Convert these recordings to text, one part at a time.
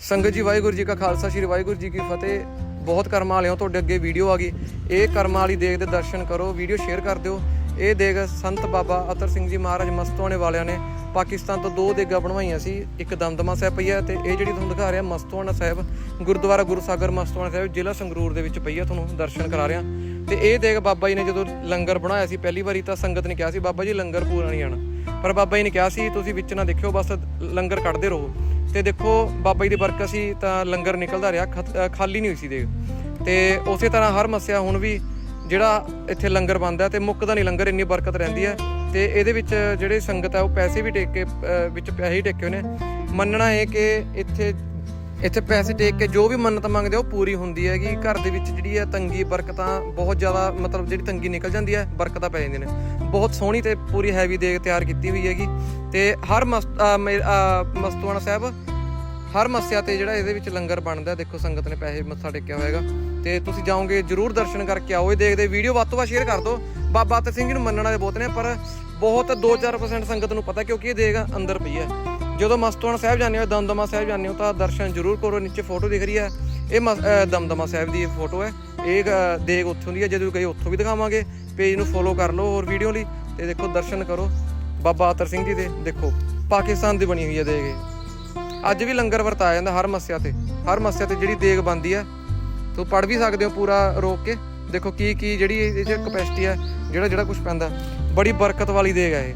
ਸੰਗਤ ਜੀ, ਵਾਹਿਗੁਰੂ ਜੀ ਕਾ ਖਾਲਸਾ, ਸ੍ਰੀ ਵਾਹਿਗੁਰੂ ਜੀ ਕੀ ਫਤਿਹ। ਬਹੁਤ ਕਰਮਾਂ ਵਾਲਿਓ ਤੁਹਾਡੇ ਅੱਗੇ ਵੀਡੀਓ ਆ ਗਈ। ਇਹ ਕਰਮਾਂ ਵਾਲੀ ਦੇਗ ਦੇ ਦਰਸ਼ਨ ਕਰੋ, ਵੀਡੀਓ ਸ਼ੇਅਰ ਕਰ ਦਿਓ। ਇਹ ਦੇਗ ਸੰਤ ਬਾਬਾ ਅਤਰ ਸਿੰਘ ਜੀ ਮਹਾਰਾਜ ਮਸਤੋਆਣੇ ਵਾਲਿਆਂ ਨੇ ਪਾਕਿਸਤਾਨ ਤੋਂ ਦੋ ਦੇਗਾਂ ਬਣਵਾਈਆਂ ਸੀ। ਇੱਕ ਦਮਦਮਾ ਸਾਹਿਬ ਪਈ ਹੈ ਤੇ ਇਹ ਜਿਹੜੀ ਤੁਹਾਨੂੰ ਦਿਖਾ ਰਿਹਾ ਮਸਤੋਆਣਾ ਸਾਹਿਬ, ਗੁਰਦੁਆਰਾ ਗੁਰੂ ਸਾਗਰ ਮਸਤੋਆਣਾ ਸਾਹਿਬ, ਜ਼ਿਲ੍ਹਾ ਸੰਗਰੂਰ ਦੇ ਵਿੱਚ ਪਈ ਹੈ, ਤੁਹਾਨੂੰ ਦਰਸ਼ਨ ਕਰਾ ਰਿਹਾ। ਤੇ ਇਹ ਦੇਗ ਬਾਬਾ ਜੀ ਨੇ ਜਦੋਂ ਲੰਗਰ ਬਣਾਇਆ ਸੀ ਪਹਿਲੀ ਵਾਰੀ ਤਾਂ ਸੰਗਤ ਨੇ ਕਿਹਾ ਸੀ, ਬਾਬਾ ਜੀ, ਲੰਗਰ ਪੂਰਾ ਨਹੀਂ ਆਣਾ। ਪਰ ਬਾਬਾ ਜੀ ਨੇ ਕਿਹਾ ਸੀ, ਤੁਸੀਂ ਵਿੱਚ ਨਾ ਦੇਖਿਓ, ਬਸ ਲੰਗਰ ਕੱਢਦੇ ਰਹੋ। ਤੇ ਦੇਖੋ, ਬਾਬਾ ਜੀ ਦੀ ਬਰਕਤ ਸੀ ਤਾਂ ਲੰਗਰ ਨਿਕਲਦਾ ਰਿਹਾ, ਖਤ- ਖਾਲੀ ਨਹੀਂ ਹੋਈ ਸੀ ਦੇਗ। ਤੇ ਉਸੇ ਤਰ੍ਹਾਂ ਹਰ ਮੱਸਿਆ ਹੁਣ ਵੀ ਜਿਹੜਾ ਇੱਥੇ ਲੰਗਰ ਬਣਦਾ ਤੇ ਮੁੱਕਦਾ ਨਹੀਂ, ਲੰਗਰ ਇੰਨੀ ਬਰਕਤ ਰਹਿੰਦੀ ਹੈ। ਤੇ ਇਹਦੇ ਵਿੱਚ ਜਿਹੜੇ ਸੰਗਤ ਹੈ ਉਹ ਪੈਸੇ ਵੀ ਟੇਕ ਕੇ ਵਿੱਚ ਪੈਸੇ ਹੀ ਟੇਕੇ ਹੋਏ ਨੇ। ਮੰਨਣਾ ਹੈ ਕਿ ਇੱਥੇ ਇੱਥੇ ਪੈਸੇ ਟੇਕ ਕੇ ਜੋ ਵੀ ਮੰਨਤ ਮੰਗਦੇ ਆ ਉਹ ਪੂਰੀ ਹੁੰਦੀ ਹੈਗੀ। ਘਰ ਦੇ ਵਿੱਚ ਜਿਹੜੀ ਹੈ ਤੰਗੀ ਬਰਕਤਾਂ ਬਹੁਤ ਜ਼ਿਆਦਾ ਮਤਲਬ ਜਿਹੜੀ ਤੰਗੀ ਨਿਕਲ ਜਾਂਦੀ ਹੈ ਬਰਕਤਾਂ ਪੈ ਜਾਂਦੀਆਂ ਨੇ। ਬਹੁਤ ਸੋਹਣੀ ਤੇ ਪੂਰੀ ਹੈਵੀ ਦੇਗ ਤਿਆਰ ਕੀਤੀ ਹੋਈ ਹੈਗੀ। ਤੇ ਹਰ ਮਸਤ- ਮੇ- ਅ, ਮਸਤੂਆਣਾ ਸਾਹਿਬ ਹਰ ਮੱਸਿਆ ਤੇ ਜਿਹੜਾ ਇਹਦੇ ਵਿੱਚ ਲੰਗਰ ਬਣਦਾ ਦੇਖੋ ਸੰਗਤ ਨੇ ਪੈਸੇ ਮੱਥਾ ਟੇਕਿਆ ਹੋਏਗਾ ਤੇ ਤੁਸੀਂ ਜਾਓਗੇ ਜਰੂਰ ਦਰਸ਼ਨ ਕਰਕੇ ਆਓ। ਇਹ ਦੇਖਦੇ ਵੀਡੀਓ ਵੱਧ ਤੋਂ ਵੱਧ ਸ਼ੇਅਰ ਕਰ ਦਿਓ। ਬਾਬਾ ਅਤਰ ਸਿੰਘ ਜੀ ਨੂੰ ਮੰਨਣ ਵਾਲੇ ਬਹੁਤ ਨੇ ਪਰ ਬਹੁਤ 2-4% ਸੰਗਤ ਨੂੰ ਪਤਾ ਕਿਉਂਕਿ ਇਹ ਦੇਗ ਅੰਦਰ ਪਈ ਹੈ। ਜਦੋਂ ਮਸਤੂਆਣਾ ਸਾਹਿਬ ਜਾਂਦੇ ਹੋ ਦਮਦਮਾ ਸਾਹਿਬ ਜਾਂਦੇ ਹੋ ਤਾਂ ਦਰਸ਼ਨ ਜਰੂਰ ਕਰੋ ਨੀਚੇ ਫੋਟੋ ਦਿਖ ਰਹੀ ਹੈ। ਇਹ ਮਸ- ਦਮਦਮਾ ਸਾਹਿਬ ਦੀ ਇਹ ਫੋਟੋ ਹੈ। ਇਹ ਅਹ, ਦੇਗ ਉੱਥੋਂ ਦੀ ਹੈ ਜਦੋਂ ਗਏ ਉੱਥੋਂ ਵੀ ਦਿਖਾਵਾਂਗੇ। ਪੇਜ ਨੂੰ ਫੋਲੋ ਕਰ ਲਓ ਹੋਰ ਵੀਡੀਓ ਲਈ ਤੇ ਦੇਖੋ ਦਰਸ਼ਨ ਕਰੋ। ਬਾਬਾ ਆਤਰ ਸਿੰਘ ਜੀ ਦੇ ਦੇਖੋ ਪਾਕਿਸਤਾਨ ਦੀ ਬਣੀ ਹੋਈ ਹੈ ਦੇਗ ਇਹ। ਅੱਜ ਵੀ ਲੰਗਰ ਵਰਤਾਇਆ ਜਾਂਦਾ ਹਰ ਮੱਸਿਆ ਤੇ। ਹਰ ਮੱਸਿਆ ਤੇ ਜਿਹੜੀ ਦੇਗ ਬੰਦੀ ਹੈ ਤੋ ਪੜ ਵੀ ਸਕਦੇ ਹੋ ਪੂਰਾ ਰੋਕ ਕੇ। ਦੇਖੋ ਕੀ ਕੀ ਜਿਹੜੀ ਇਹਦੇ ਚ ਕਪੈਸਿਟੀ ਹੈ ਜਿਹੜਾ ਜਿਹੜਾ ਕੁਝ ਪੈਂਦਾ। ਬੜੀ ਬਰਕਤ ਵਾਲੀ ਦੇਗ ਹੈ ਇਹ।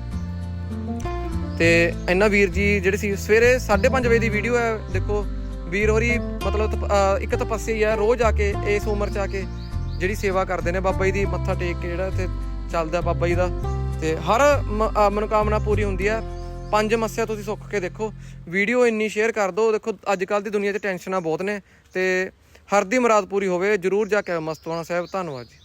ਤੇ ਇਹਨਾਂ ਵੀਰ ਜੀ ਜਿਹੜੇ ਸੀ, ਸਵੇਰੇ 5:30 ਵਜੇ ਦੀ ਵੀਡੀਓ ਹੈ, ਦੇਖੋ, ਵੀਰ ਹੋਰੀ ਮਤਲਬ ਤਪ- ਇੱਕ ਤਪੱਸਿਆ ਹੈ ਰੋਜ਼ ਆ ਕੇ, ਇਸ ਉਮਰ ਚ ਆ ਕੇ ਜਿਹੜੀ ਸੇਵਾ ਕਰਦੇ ਨੇ ਬਾਬਾ ਜੀ ਦੀ, ਮੱਥਾ ਟੇਕ ਕੇ ਜਿਹੜਾ ਇੱਥੇ ਚੱਲਦਾ ਬਾਬਾ ਜੀ ਦਾ। ਤੇ ਹਰ ਮ- ਮਨੋਕਾਮਨਾ ਪੂਰੀ ਹੁੰਦੀ ਹੈ। ਪੰਜ ਮੱਸਿਆ ਤੁਸੀਂ ਸੁੱਖ ਕੇ ਦੇਖੋ। ਵੀਡੀਓ ਇੰਨੀ ਸ਼ੇਅਰ ਕਰ ਦਿਓ ਦੇਖੋ ਅੱਜ ਕੱਲ ਦੀ ਦੁਨੀਆ 'ਚ ਟੈਨਸ਼ਨਾਂ ਬਹੁਤ ਨੇ ਤੇ ਹਰ ਦੀ ਮੁਰਾਦ ਪੂਰੀ ਹੋਵੇ, ਜਰੂਰ ਜਾ ਕੇ ਆਓ ਸਾਹਿਬ, ਧੰਨਵਾਦ ਜੀ।